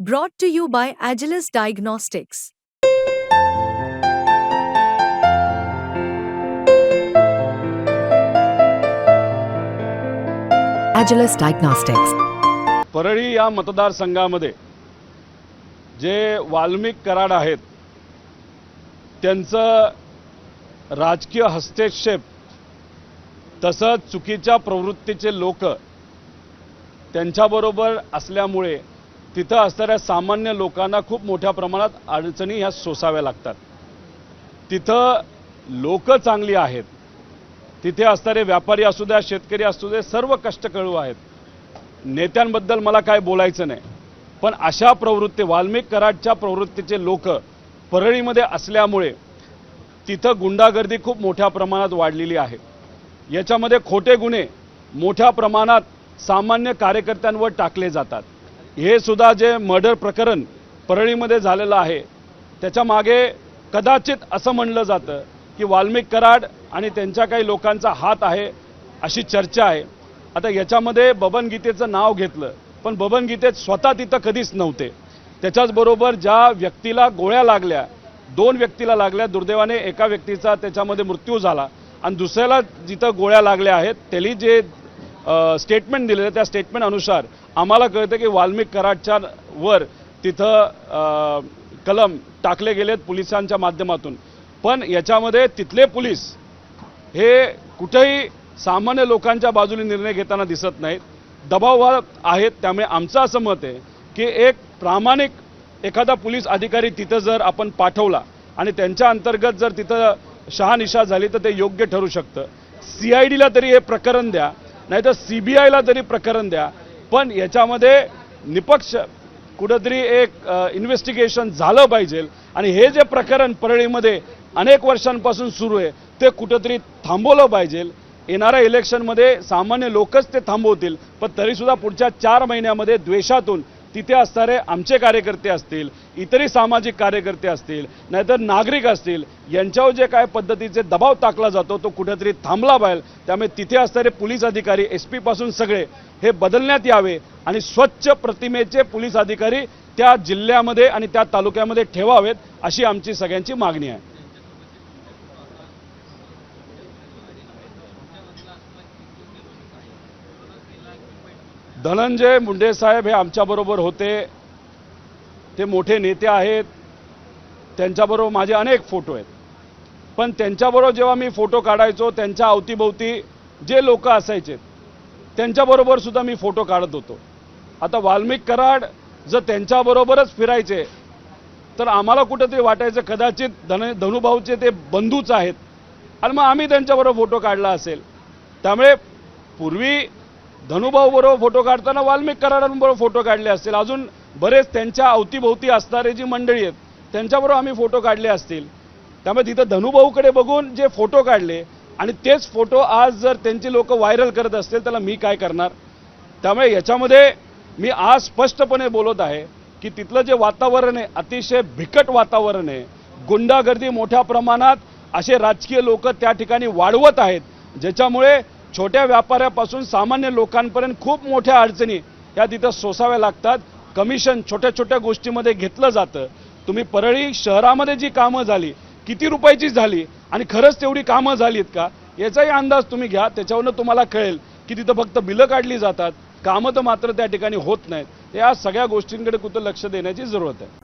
Brought to you by Agilis Diagnostics. Agilis Diagnostics. Parli या मतदारसंघामध्ये जे वाल्मिक कराड आहेत त्यांचं राजकीय हस्तक्षेप तसंच चुकीच्या प्रवृत्तीचे लोक त्यांच्याबरोबर असल्यामुळे तिथं असणाऱ्या सामान्य लोकांना खूप मोठ्या प्रमाणात अडचणी ह्या सोसाव्या लागतात. तिथं लोक चांगली आहेत. तिथे असणारे व्यापारी असू द्या शेतकरी असू दे सर्व कष्टकळू आहेत. नेत्यांबद्दल मला काय बोलायचं नाही. पण अशा प्रवृत्ती वाल्मिक कराडच्या प्रवृत्तीचे लोक परळीमध्ये असल्यामुळे तिथं गुंडागर्दी खूप मोठ्या प्रमाणात वाढलेली आहे. याच्यामध्ये खोटे गुन्हे मोठ्या प्रमाणात सामान्य कार्यकर्त्यांवर टाकले जातात. हे सुद्धा जे मर्डर प्रकरण परळीमध्ये झालेलं आहे त्याच्यामागे कदाचित असं म्हणलं जातं की वाल्मिक कराड आणि त्यांच्या काही लोकांचा हात आहे अशी चर्चा आहे. आता याच्यामध्ये बबन गीतेचं नाव घेतलं पण बबन गीतेत स्वतः तिथं कधीच नव्हते. त्याच्याचबरोबर ज्या व्यक्तीला गोळ्या लागल्या दोन व्यक्तीला लागल्या दुर्दैवाने एका व्यक्तीचा त्याच्यामध्ये मृत्यू झाला आणि दुसऱ्याला जिथं गोळ्या लागल्या आहेत त्यांनी जे स्टेटमेंट दिलेलं त्या स्टेटमेंट अनुसार आम्हाला कळतं की वाल्मिक कराडच्या वर तिथं कलम टाकले गेलेत पोलिसांच्या माध्यमातून. पण याच्यामध्ये तिथले पोलीस हे कुठेही सामान्य लोकांच्या बाजूने निर्णय घेताना दिसत नाहीत. दबाव आहेत त्यामुळे आमचं असं मत आहे की एक प्रामाणिक एखादा पोलीस अधिकारी तिथं जर आपण पाठवला आणि त्यांच्या अंतर्गत जर तिथं शहानिशा झाली तर ते योग्य ठरू शकतं. सी आय डीला तरी हे प्रकरण द्या नाहीतर सी बी आयला तरी प्रकरण द्या. पण याच्यामध्ये निपक्ष कुठंतरी एक इन्व्हेस्टिगेशन झालं पाहिजे. आणि हे जे प्रकरण परळीमध्ये अनेक वर्षांपासून सुरू आहे ते कुठंतरी थांबवलं पाहिजे. येणाऱ्या इलेक्शनमध्ये सामान्य लोकच ते थांबवतील पण तरीसुद्धा पुढच्या चार महिन्यामध्ये द्वेषातून तिथे असणारे आमचे कार्यकर्ते असतील इतरही सामाजिक कार्यकर्ते असतील नाहीतर नागरिक असतील यांच्यावर जे काय पद्धतीचे दबाव टाकला जातो तो कुठेतरी थांबला पाहिजे. त्यामुळे तिथे असणारे पोलीस अधिकारी एसपासून सगळे हे बदलण्यात यावे आणि स्वच्छ प्रतिमेचे पोलीस अधिकारी त्या जिल्ह्यामध्ये आणि त्या तालुक्यामध्ये ठेवावेत अशी आमची सगळ्यांची मागणी आहे. धनंजय मुंडे साहेब हे आमच्याबरोबर होते. ते मोठे नेते आहेत. त्यांच्याबरोबर माझे अनेक फोटो आहेत. पण त्यांच्याबरोबर जेव्हा मी फोटो काढायचो त्यांच्या अवतीभोवती जे लोक असायचे त्यांच्याबरोबर सुद्धा मी फोटो काढत होतो. आता वाल्मिक कराड जर त्यांच्याबरोबरच फिरायचे तर आम्हाला कुठंतरी वाटायचं कदाचित धन धनुभाऊचे ते बंधूच आहेत. आणि मग आम्ही त्यांच्याबरोबर फोटो काढला असेल. त्यामुळे पूर्वी धनुभाऊ बरोबर फोटो काढताना वाल्मिक कराडांबरोबर फोटो काढले असतील. अजून बरेच त्यांच्या अवतीभोवती असणारे जी मंडळी आहेत त्यांच्याबरोबर आम्ही फोटो काढले असतील. त्यामुळे तिथं धनुभाऊकडे बघून जे फोटो काढले आणि तेच फोटो आज जर त्यांची लोक व्हायरल करत असतील त्याला मी काय करणार? त्यामुळे याच्यामध्ये मी आज स्पष्टपणे बोलत आहे की तिथलं जे वातावरण आहे अतिशय बिकट वातावरण आहे गुंडागर्दी मोठ्या प्रमाणात असे राजकीय लोक त्या ठिकाणी वाढवत आहेत ज्याच्यामुळे छोट्या व्यापाऱ्यापासून सामान्य लोकांपर्यंत खूप मोठ्या अडचणी या तिथं सोसाव्या लागतात. कमिशन छोट्या छोट्या गोष्टीमध्ये घेतलं जातं. तुम्ही परळी शहरामध्ये जी कामं झाली किती रुपयाची झाली आणि खरंच तेवढी कामं झालीत का? याचाही अंदाज तुम्ही घ्या. त्याच्यावरनं तुम्हाला कळेल की तिथं फक्त बिलं काढली जातात. कामं तर मात्र त्या ठिकाणी होत नाहीत. या सगळ्या गोष्टींकडे कुठं लक्ष देण्याची जरूरत आहे.